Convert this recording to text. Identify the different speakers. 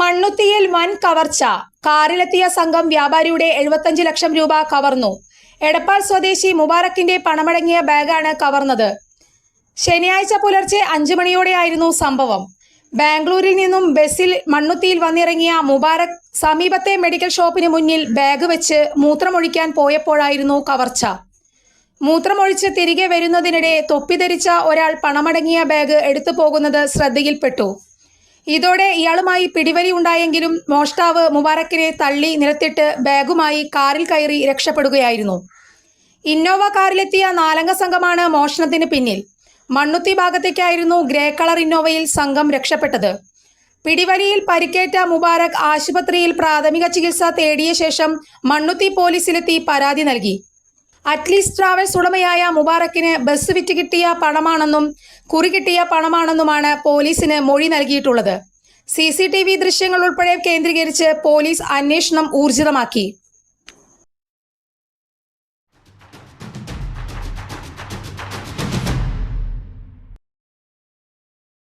Speaker 1: മണ്ണുത്തിയിൽ വൻ കവർച്ച. കാറിലെത്തിയ സംഘം വ്യാപാരിയുടെ എഴുപത്തഞ്ച് ലക്ഷം രൂപ കവർന്നു. എടപ്പാൾ സ്വദേശി മുബാറക്കിന്റെ പണമടങ്ങിയ ബാഗാണ് കവർന്നത്. ശനിയാഴ്ച പുലർച്ചെ അഞ്ചു മണിയോടെയായിരുന്നു സംഭവം. ബാംഗ്ലൂരിൽ നിന്നും ബസ്സിൽ മണ്ണുത്തിയിൽ വന്നിറങ്ങിയ മുബാറക് സമീപത്തെ മെഡിക്കൽ ഷോപ്പിന് മുന്നിൽ ബാഗ് വെച്ച് മൂത്രമൊഴിക്കാൻ പോയപ്പോഴായിരുന്നു കവർച്ച. മൂത്രമൊഴിച്ച് തിരികെ വരുന്നതിനിടെ തൊപ്പി ധരിച്ച ഒരാൾ പണമടങ്ങിയ ബാഗ് എടുത്തു പോകുന്നത് ശ്രദ്ധയിൽപ്പെട്ടു. ഇതോടെ ഇയാളുമായി പിടിവലി ഉണ്ടായെങ്കിലും മോഷ്ടാവ് മുബാറക്കിനെ തള്ളി നിരത്തിട്ട് ബാഗുമായി കാറിൽ കയറി രക്ഷപ്പെടുകയായിരുന്നു. ഇന്നോവ കാറിലെത്തിയ നാലംഗ സംഘമാണ് മോഷണത്തിന് പിന്നിൽ. മണ്ണുത്തി ഭാഗത്തേക്കായിരുന്നു ഗ്രേ കളർ ഇന്നോവയിൽ സംഘം രക്ഷപ്പെട്ടത്. പിടിവലിയിൽ പരിക്കേറ്റ മുബാറക് ആശുപത്രിയിൽ പ്രാഥമിക ചികിത്സ തേടിയ ശേഷം മണ്ണുത്തി പോലീസിലെത്തി പരാതി നൽകി. അറ്റ്ലീസ്റ്റ് ട്രാവൽസ് ഉടമയായ മുബാറക്കിന് ബസ് വിറ്റ് കിട്ടിയ പണമാണെന്നും കുറി കിട്ടിയ പണമാണെന്നുമാണ് പോലീസിന് മൊഴി നൽകിയിട്ടുള്ളത്. സി സി ടി വി ദൃശ്യങ്ങൾ ഉൾപ്പെടെ കേന്ദ്രീകരിച്ച് പോലീസ് അന്വേഷണം ഊർജിതമാക്കി.